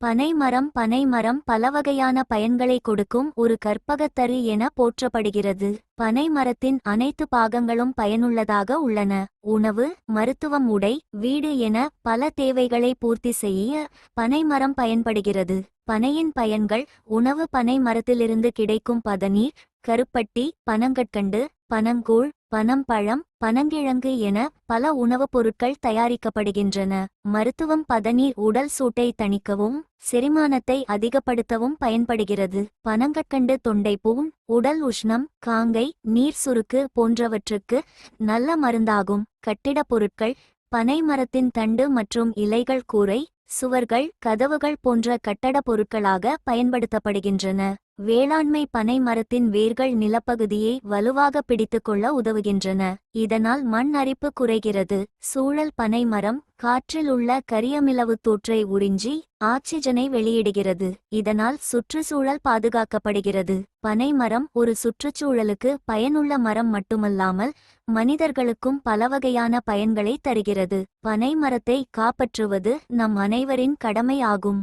பனை மரம் பலவகையான பயன்களை கொடுக்கும் ஒரு கற்பகத்தரு என போற்றப்படுகிறது. பனை மரத்தின் அனைத்து பாகங்களும் பயனுள்ளதாக உள்ளன. உணவு மருத்துவம் உடை வீடு என பல தேவைகளை பூர்த்தி செய்ய பனைமரம் பயன்படுகிறது. பனையின் பயன்கள் உணவு பனை மரத்திலிருந்து கிடைக்கும் பதநீர் கருப்பட்டி பனங்கற்கண்டு பனங்கூழ் பனம் பழம் பனங்கிழங்கு என பல உணவுப் பொருட்கள் தயாரிக்கப்படுகின்றன. மருத்துவம் பதநீர் உடல் சூட்டை தணிக்கவும் செரிமானத்தை அதிகப்படுத்தவும் பயன்படுகிறது. பனங்கற்கண்டு தொண்டைப்பூன் உடல் உஷ்ணம் காங்கை நீர் சுருக்கு போன்றவற்றுக்கு நல்ல மருந்தாகும். கட்டிடப் பொருட்கள் பனை மரத்தின் தண்டு மற்றும் இலைகள் கூரை சுவர்கள் கதவுகள் போன்ற கட்டடப் பொருட்களாக பயன்படுத்தப்படுகின்றன. வேளாண்மை பனை மரத்தின் வேர்கள் நிலப்பகுதியை வலுவாக பிடித்துக்கொள்ள உதவுகின்றன. இதனால் மண் அரிப்பு குறைகிறது. சூழல் பனை மரம் காற்றில் உள்ள கரியமிலவுத் தூற்றை உறிஞ்சி ஆக்சிஜனை வெளியிடுகிறது. இதனால் சுற்றுச்சூழல் பாதுகாக்கப்படுகிறது. பனை மரம் ஒரு சுற்றுச்சூழலுக்கு பயனுள்ள மரம் மட்டுமல்லாமல் மனிதர்களுக்கும் பலவகையான பயன்களை தருகிறது. பனை மரத்தை காப்பாற்றுவது நம் அனைவரின் கடமை ஆகும்.